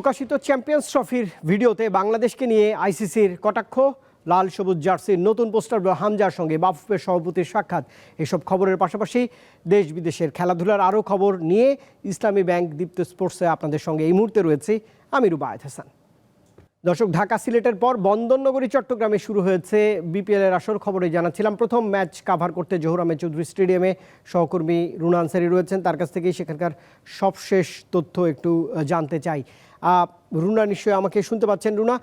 প্রকাশিত চ্যাম্পিয়ন্স ট্রফির ভিডিওতে বাংলাদেশকে নিয়ে আইসিসির কটাক্ষ, লাল সবুজ জার্সির নতুন পোস্টার হামজার সঙ্গে বাফুফের সভাপতির সাক্ষাৎ। এসব খবরের পাশাপাশি দেশ বিদেশের খেলাধুলার আরও খবর নিয়ে ইসলামী ব্যাংক দীপ্ত স্পোর্টসে আপনাদের সঙ্গে এই মুহূর্তে রয়েছে আমি রুবায়ত হাসান। দর্শক, ঢাকা সিলেটের পর বন্দরনগরী, চট্টগ্রামে শুরু হয়েছে বিপিএল এর আসর। খবরে জানাচ্ছিলাম, প্রথম ম্যাচ কাভার করতে জহুর আহমেদ চৌধুরী স্টেডিয়ামে সহকর্মী রুনা আনসারি রয়েছেন। তার কাছ থেকেই সেখানকার সবশেষ তথ্য একটু জানতে চাই। রুনা নিশ্চয়ই আমাকে শুনতে পাচ্ছেন। রুনা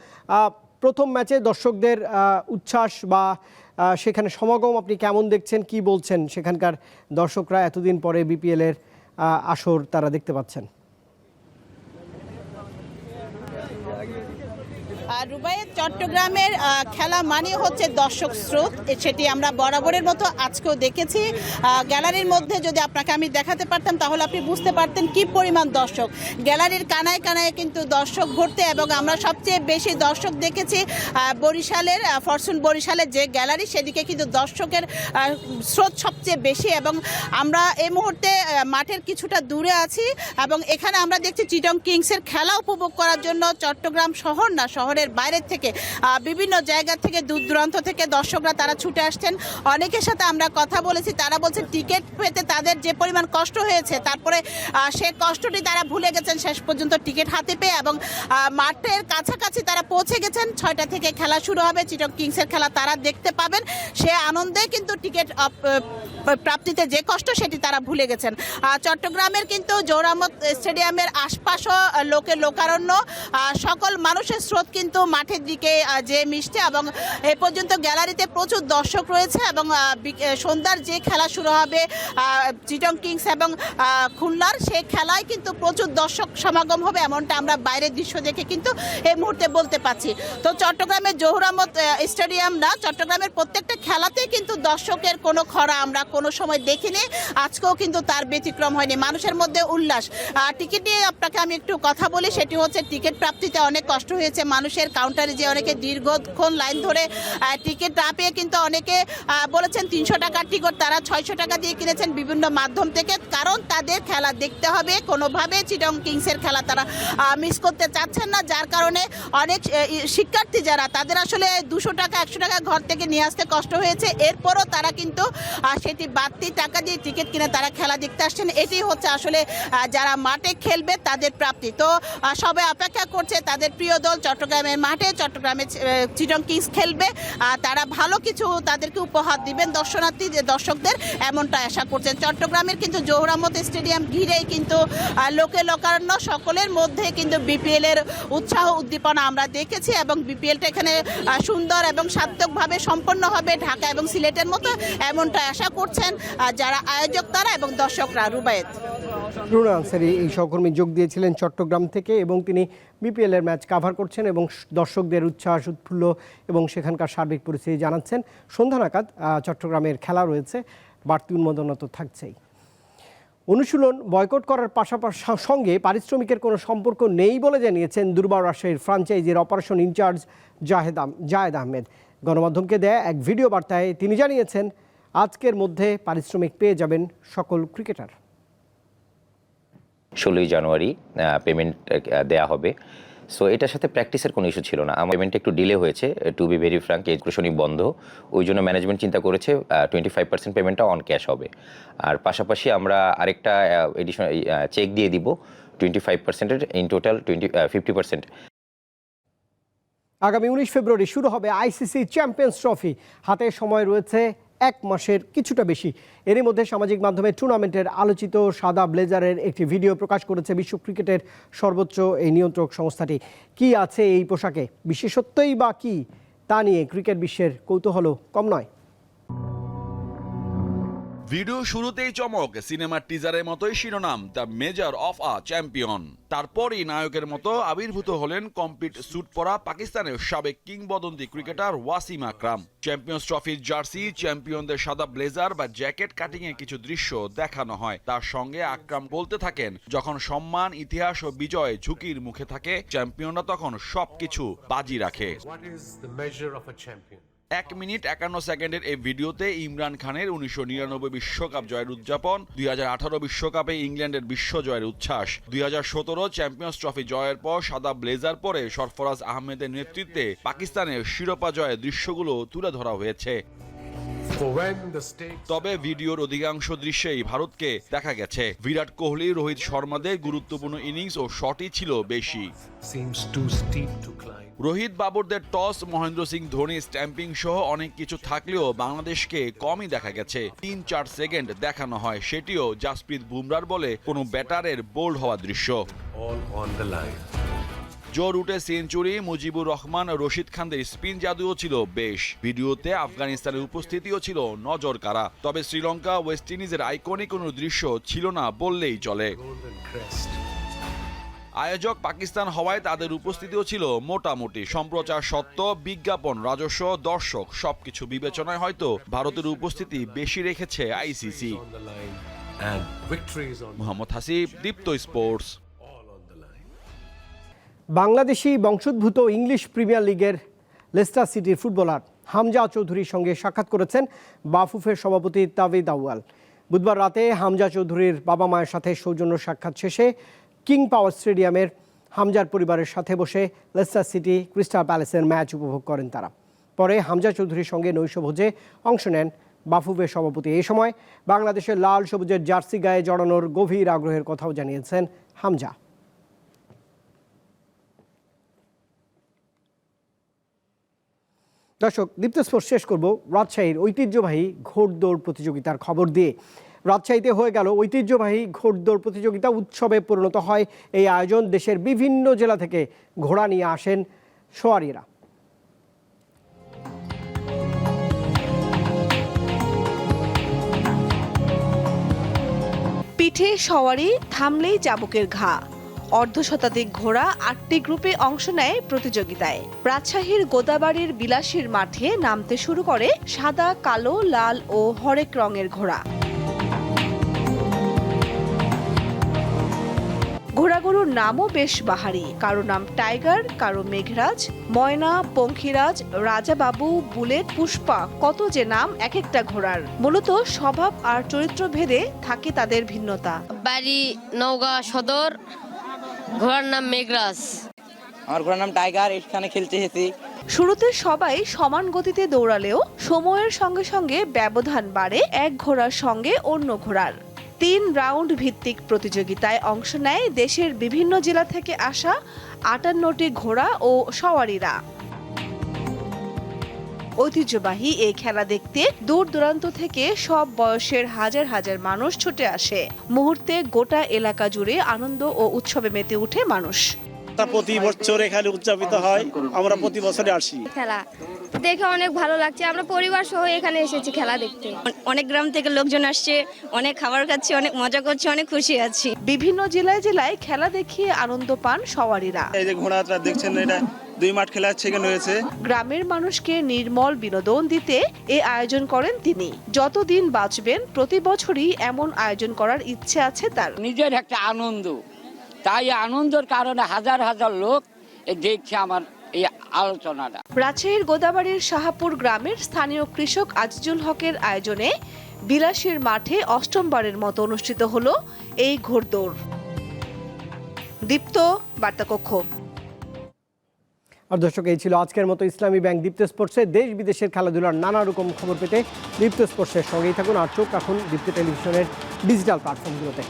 প্রথম ম্যাচে দর্শকদের উচ্ছ্বাস বা সেখানে সমাগম আপনি কেমন দেখছেন, কি বলছেন সেখানকার দর্শকরা এতদিন পরে বিপিএলের আসর তারা দেখতে পাচ্ছেন? রুবাইয়ের চট্টগ্রামের খেলা মানে হচ্ছে দর্শক স্রোত। সেটি আমরা বরাবরের মতো আজকেও দেখেছি। গ্যালারির মধ্যে যদি আপনাকে আমি দেখাতে পারতাম তাহলে আপনি বুঝতে পারতেন কি পরিমাণ দর্শক। গ্যালারির কানায় কানায় কিন্তু দর্শক ঘুরতে এবং আমরা সবচেয়ে বেশি দর্শক দেখেছি বরিশালের আহ, ফরচুন বরিশালের যে গ্যালারি সেদিকে কিন্তু দর্শকের স্রোত সবচেয়ে বেশি এবং আমরা এই মুহূর্তে মাঠের কিছুটা দূরে আছি এবং এখানে আমরা দেখছি চিটং কিংসের খেলা উপভোগ করার জন্য চট্টগ্রাম শহর না শহরের বাইরের থেকে বিভিন্ন জায়গা থেকে দূর দূরান্ত থেকে দর্শকরা তারা ছুটে আসছেন। অনেকের সাথে আমরা কথা বলেছি, তারা বলছে টিকিট পেতে তাদের যে পরিমাণ কষ্ট হয়েছে, তারপরে সে কষ্টটি তারা ভুলে গেছেন, শেষ পর্যন্ত টিকিট হাতে পেয়ে এবং মাঠের কাছাকাছি তারা পৌঁছে গেছেন। ছয়টা থেকে খেলা শুরু হবে, চিটং কিংসের খেলা তারা দেখতে পাবেন। সে আনন্দে কিন্তু টিকিট প্রাপ্তিতে যে কষ্ট সেটি তারা ভুলে গেছেন। চট্টগ্রামের কিন্তু জোরামত স্টেডিয়ামের আশপাশও লোকে লোকারণ্য সকল মানুষের স্রোত কিন্তু মাঠের দিকে যে মিশছে এবং এ পর্যন্ত গ্যালারিতে প্রচুর দর্শক রয়েছে এবং সন্ধ্যার যে খেলা শুরু হবে চিটং কিংস এবং খুলনার সেই খেলায় কিন্তু প্রচুর দর্শক সমাগম হবে এমনটা আমরা বাইরের দৃশ্য দেখে কিন্তু এই মুহূর্তে বলতে পারছি। তো চট্টগ্রামের জহুরামত স্টেডিয়াম না, চট্টগ্রামের প্রত্যেকটা খেলাতেই কিন্তু দর্শকের কোনো খরা আমরা কোনো সময় দেখিনি। আজকেও কিন্তু তার ব্যতিক্রম হয়নি। মানুষের মধ্যে উল্লাস। টিকিট নিয়ে আপনাকে আমি একটু কথা বলি, সেটি হচ্ছে টিকিট প্রাপ্তিতে অনেক কষ্ট হয়েছে। মানুষের কাউন্টারে যে অনেকে দীর্ঘক্ষণ লাইন ধরে টিকিট না পেয়ে কিন্তু অনেকে বলেছেন তিনশো টাকার টিকিট তারা ছয়শো টাকা দিয়ে কিনেছেন বিভিন্ন মাধ্যম থেকে। কারণ তাদের খেলা দেখতে হবে, কোনোভাবে চিটং কিংসের খেলা তারা মিস করতে চাচ্ছেন না। যার কারণে অনেক শিক্ষার্থী যারা, তাদের আসলে দুশো টাকা, একশো টাকা ঘর থেকে নিয়ে আসতে কষ্ট হয়েছে। এরপরও তারা কিন্তু সেটি বাড়তি টাকা দিয়ে টিকিট কিনে তারা খেলা দেখতে আসছেন। এটি হচ্ছে আসলে যারা মাঠে খেলবে তাদের প্রাপ্তি। তো সবাই অপেক্ষা করছে তাদের প্রিয় দল, চট্টগ্রামের মাঠে চট্টগ্রামে চিটং কিংস খেলবে। তারা ভালো কিছু তাদেরকে উপহার দিবেন দর্শনার্থী দর্শকদের এমনটা আশা করছেন। চট্টগ্রামের কিন্তু জোহরামত স্টেডিয়াম ঘিরেই কিন্তু লোকে লোকারণ্য সকলের মধ্যে কিন্তু বিপিএল এর উৎসাহ, উদ্দীপনা আমরা দেখেছি এবং বিপিএলটা এখানে সুন্দর এবং সার্থকভাবে সম্পন্ন হবে ঢাকা এবং সিলেটের মতো এমনটা আশা করছেন যারা আয়োজক তারা এবং দর্শকরা, রুবায়েত। রুনা আনসারি এই সহকর্মী যোগ দিয়েছিলেন চট্টগ্রাম থেকে এবং তিনি বিপিএল এর ম্যাচ কাভার করছেন এবং দর্শকদের উচ্ছ্বাস, উৎফুল্ল এবং সেখানকার সার্বিক পরিস্থিতি জানাচ্ছেন। সন্ধ্যা নাগাদ চট্টগ্রামের খেলা রয়েছে। বাড়তি উন্মাদনা তো থাকছেই। অনুশীলন বয়কট করার পাশাপাশি সঙ্গে পারিশ্রমিকের কোনো সম্পর্ক নেই বলে জানিয়েছেন দুর্বার রাজশাহীর ফ্রাঞ্চাইজির operation in charge Zahed Zayed Ahmed. গণমাধ্যমকে দেয়া এক ভিডিও বার্তায় তিনি জানিয়েছেন, আজকের মধ্যে পারিশ্রমিক পেয়ে যাবেন সকল ক্রিকেটার। ষোলোই জানুয়ারি পেমেন্ট দেয়া হবে। সো এটার সাথে প্র্যাকটিসের কোনো ইস্যু ছিল না। আমার পেমেন্ট একটু ডিলে হয়েছে টু বি ভেরি ফ্রাঙ্ক এডুকেশনই বন্ধ। ওই জন্য ম্যানেজমেন্ট চিন্তা করেছে টোয়েন্টি ফাইভ পার্সেন্ট পেমেন্টটা অন ক্যাশ হবে। আর পাশাপাশি আমরা আরেকটা এডিশন চেক দিয়ে দিব টোয়েন্টি ফাইভ পার্সেন্টের in total twenty fifty percent আগামী উনিশ ফেব্রুয়ারি শুরু হবে আইসিসি চ্যাম্পিয়ন্স ট্রফি হাতে সময় রয়েছে এক মাসের কিছুটা বেশি। এরই মধ্যে সামাজিক মাধ্যমে টুর্নামেন্টের আলোচিত সাদা ব্লেজারের একটি ভিডিও প্রকাশ করেছে বিশ্ব ক্রিকেটের সর্বোচ্চ এই নিয়ন্ত্রক সংস্থাটি। কি আছে এই পোশাকে? বিশেষত্বই বা কি? তা নিয়ে ক্রিকেট বিশ্বের কৌতূহলও কম নয়। ভিডিও শুরুতেই চমক, সিনেমার টিজারের মতোই শিরোনাম the major of a champion তারপরই নায়কের মতো আবির্ভূত হলেন কমপ্লিট স্যুট পরা পাকিস্তানের সাবেক কিংবদন্তি ক্রিকেটার ওয়াসিম আকরাম। চ্যাম্পিয়ন্স ট্রফির জার্সি চ্যাম্পিয়নদের সাদা ব্লেজার বা জ্যাকেট কাটিং এর কিছু দৃশ্য দেখানো হয়। তার সঙ্গে আকরাম বলতে থাকেন, যখন সম্মান, ইতিহাস ও বিজয় ঝুঁকির মুখে থাকে চ্যাম্পিয়নরা তখন সবকিছু বাজি রাখে? এক মিনিট একান্ন সেকেন্ডের এই ভিডিওতে ইমরান খানের উনিশশো নিরানব্বই বিশ্বকাপ জয়ের উদযাপন, দুই হাজার আঠারো বিশ্বকাপে ইংল্যান্ডের বিশ্ব জয়ের উচ্ছ্বাস, দুই হাজার সতেরো চ্যাম্পিয়ন্স ট্রফি জয়ের পর সাদা ব্লেজার পরে সরফরাজ আহমেদের নেতৃত্বে পাকিস্তানের শিরোপা জয়ের দৃশ্যগুলো তুলে ধরা হয়েছে। তবে ভিডিওর অধিকাংশ দৃশ্যেই ভারতকে দেখা গেছে। বিরাট কোহলি রোহিত শর্মাদের গুরুত্বপূর্ণ ইনিংস ও শটই ছিল বেশি. রোহিত বাবরদের টস মহেন্দ্র সিং ধোনি স্ট্যাম্পিং সহ অনেক কিছু থাকলেও বাংলাদেশকে কমই দেখা গেছে। তিন চার সেকেন্ড দেখানো হয় সেটিও জাসপ্রীত বুমরার বলে কোনো ব্যাটারের বোল্ড হওয়া দৃশ্য। All on the line. Joe রুটে সেঞ্চুরি মুজিবুর রহমান রশিদ খানদের স্পিন জাদুও ছিল বেশ। ভিডিওতে আফগানিস্তানের উপস্থিতিও ছিল নজর কারা তবে শ্রীলঙ্কা ওয়েস্ট ইন্ডিজের আইকনিক কোনো দৃশ্য ছিল না বললেই চলে। আয়োজক পাকিস্তান হওয়ায় তাদের উপস্থিতিও ছিল মোটামুটি। সম্প্রচার সত্ত্ব বিজ্ঞাপন রাজস্ব দর্শক সবকিছু বিবেচনায় হয়তো ভারতের উপস্থিতি বেশি রেখেছে আইসিসি। মোহাম্মদ হাসিব দীপ্ত স্পোর্টস। বাংলাদেশি বংশোদ্ভূত ইংলিশ প্রিমিয়ার লিগের লেস্টার সিটির ফুটবলার হামজা চৌধুরীর সঙ্গে সাক্ষাৎ করেছেন বাফুফের সভাপতি তাবিদ আউয়াল। বুধবার রাতে হামজা চৌধুরীর বাবা মায়ের সাথে সৌজন্য সাক্ষাৎ শেষে কিং পাওয়ার স্টেডিয়ামের হামজার পরিবারের সাথে বসে লেস্টার সিটি ক্রিস্টাল প্যালেসের ম্যাচ উপভোগ করেন তারা। পরে হামজা চৌধুরীর সঙ্গে নৈশভোজে অংশ নেন বাফুফের সভাপতি। এই সময় বাংলাদেশের লাল সবুজের জার্সি গায়ে জড়ানোর গভীর আগ্রহের কথাও জানিয়েছেন হামজা। দর্শক, দীপ্ত স্পোর্টস শেষ করব রাজশাহীর ঐতিহ্যবাহী ঘোড়দৌড় প্রতিযোগিতার খবর দিয়ে। রাজশাহীতে হয়ে গেল ঐতিহ্যবাহী ঘোড়দৌড় প্রতিযোগিতা, উৎসবে পরিণত হয় এই আয়োজন। দেশের বিভিন্ন জেলা থেকে ঘোড়া নিয়ে আসেন সোয়ারিরা। পিঠে সওয়ারি, থামলেই চাবুকের ঘা। অর্ধশতাধিক ঘোড়া আটটি গ্রুপে অংশ নেয় প্রতিযোগিতায়। রাজশাহীর গোদাবাড়ির বিলাসীর মাঠে নামতে শুরু করে সাদা, কালো, লাল ও হরেক রঙের ঘোড়া। ঘোড়াগুলোর নামও বেশ বাহারি। কারও নাম টাইগার, কারও মেঘরাজ, ময়না, পঙ্খিরাজ, রাজাবাবু, বুলেট, পুষ্পা, কত যে নাম এক একটা ঘোড়ার। মূলত স্বভাব আর চরিত্র ভেদে থাকে তাদের ভিন্নতা। বাড়ি, নওগাঁ সদর ঘোড়ার নাম মেঘরাজ। আমার ঘোড়ার নাম টাইগার এখানে খেলতে এসেছি। শুরুতে সবাই সমান গতিতে দৌড়ালেও সময়ের সঙ্গে সঙ্গে ব্যবধান বাড়ে এক ঘোড়ার সঙ্গে অন্য ঘোড়ার। তিন রাউন্ড ভিত্তিক প্রতিযোগিতায় অংশ নেয় দেশের বিভিন্ন জেলা থেকে আসা আটান্নটি ঘোড়া ও সওয়ারিরা। ঐতিহ্যবাহী এই খেলা দেখতে দূর দূরান্ত থেকে সব বয়সের হাজার হাজার মানুষ ছুটে আসে। মুহূর্তে গোটা এলাকা জুড়ে আনন্দ ও উৎসবে মেতে ওঠে মানুষ। তা প্রতি বছর এখানে উদযাপিত হয় আমরা প্রতি বছরে আসি। খেলা দেখে অনেক ভালো লাগছে আমরা পরিবার সহ এখানে এসেছি খেলা দেখতে। অনেক গ্রাম থেকে লোকজন আসছে অনেক খাবার খাচ্ছে অনেক মজা করছে অনেক খুশি আছি। বিভিন্ন জেলায় জেলায় খেলা দেখিয়ে আনন্দ পান সওয়ারিরা। এই যে ঘোড়াটা দেখছেন এটা দুই মাঠ খেলা সেখানে হয়েছে গ্রামের মানুষকে নির্মল বিনোদন দিতে এ আয়োজন করেন তিনি। যতদিন বাঁচবেন প্রতি বছরই এমন আয়োজন করার ইচ্ছে আছে তার। নিজের একটা আনন্দ তাই আনন্দের কারণে হাজার হাজার লোক দেখছে আমার এই আলোচনাটা। রাজশাহীর গোদাবাড়ির শাহাপুর গ্রামের স্থানীয় কৃষক আজিজুল হকের আয়োজনে বিলাসীর মাঠে অষ্টমবারের মতো অনুষ্ঠিত হলো এই ঘোড়দৌড় দীপ্ত বার্তাকক্ষ। আর দর্শক এই ছিল আজকের মতো ইসলামী ব্যাংক দীপ্ত স্পোর্টসে। দেশ বিদেশের খেলাধুলার নানা রকম খবর পেতে দীপ্ত স্পোর্টসের সঙ্গেই থাকুন আর চোখ রাখুন দীপ্ত টেলিভিশনের ডিজিটাল প্ল্যাটফর্মগুলোতে।